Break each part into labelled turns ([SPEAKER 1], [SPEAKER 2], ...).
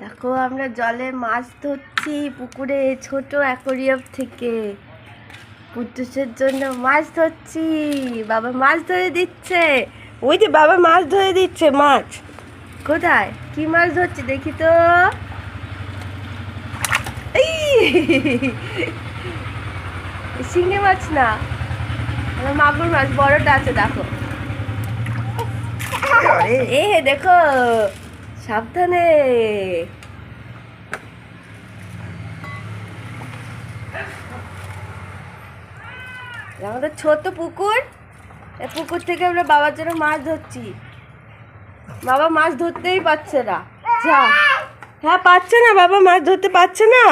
[SPEAKER 1] দেখো আমরা জলে মাছ ধরছি পুকুরে ছোট অ্যাকোরিয়াম থেকে। পুটুসের জন্য মাছ ধরছি। বাবা মাছ ধরে দিচ্ছে। ওই যে বাবা মাছ ধরে দিচ্ছে মাছ। কোথায়? কি মাছ ধরছে দেখি তো! শিঙে মাছ না। আমার মাগুর মাছ বড়টা আছে দেখো। এ দেখো। সাবধানে। আমাদের ছোট পুকুর। এই পুকুর থেকে আমরা বাবার জন্য মাছ ধরছি। বাবা মাছ ধরতেই পারছে না। যা। হ্যাঁ পাচ্ছে না বাবা, মাছ ধরতে পারছে না।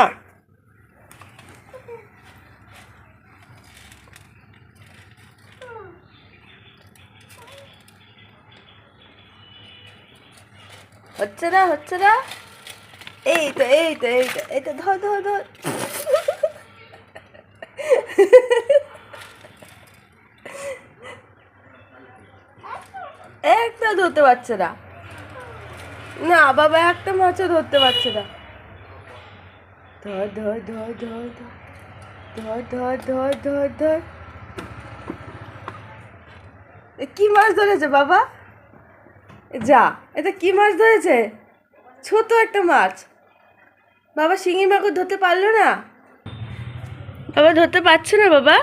[SPEAKER 1] হচ্ছে না হচ্ছে না এই তো এই তো এই তো এই তো, ধর ধর ধর। একটা ধরতে পারছে না না বাবা একটা মাছও ধরতে পারছে না ধর ধর ধর ধর ধর ধর ধর ধর। ধর কি মাছ ধরেছে বাবা? যা এটা কি মাছ ধরেছে? ছোট একটা মাছ। বাবা শিঙি মাগুর ধরতে পারল না? বাবা ধরতে পারছে না বাবা?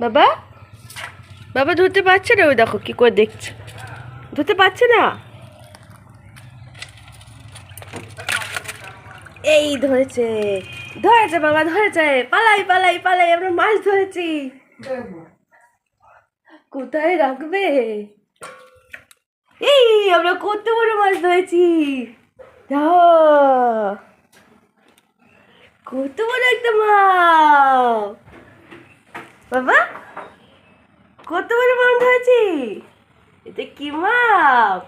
[SPEAKER 1] বাবা? বাবা ধরতে পারছে না? ওই দেখো কি করে দেখছে। ধরতে পারছে না? এই ধরেছে ধরেছে বাবা ধরেছে। পালাই পালাই পালাই আমরা মাছ ধরেছি। কোথায় রাখবে? আমরা কত বড় মাছ ধরেছি। কত বড় একটা মাছ। বাবা কত বড় মাছ ধরেছি? এটা কি মাছ?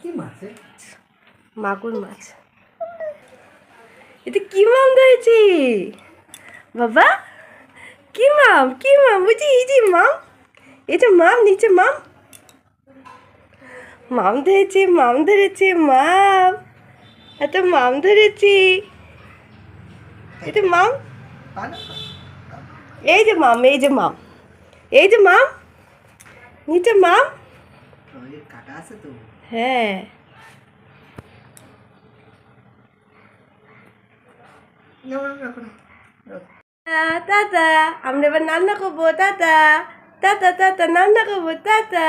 [SPEAKER 2] কি মাছ?
[SPEAKER 1] মাগুর মাছ। এটা কি মাম ধরেছি? বাবা কি মাম কি মাম বুঝি এই যে মাম এটা মাম নিচে মাম। মাম ধরেছি মাম ধরেছি, মাম। এত মাম ধরেছি। মাম। এই যে মাম, এই যে মাম। এই যে মাম। নিচে মাম। হ্যাঁ। টাটা আমরা এবার রান্না করব। টাটা টাটা টাটা রান্না করব। টাটা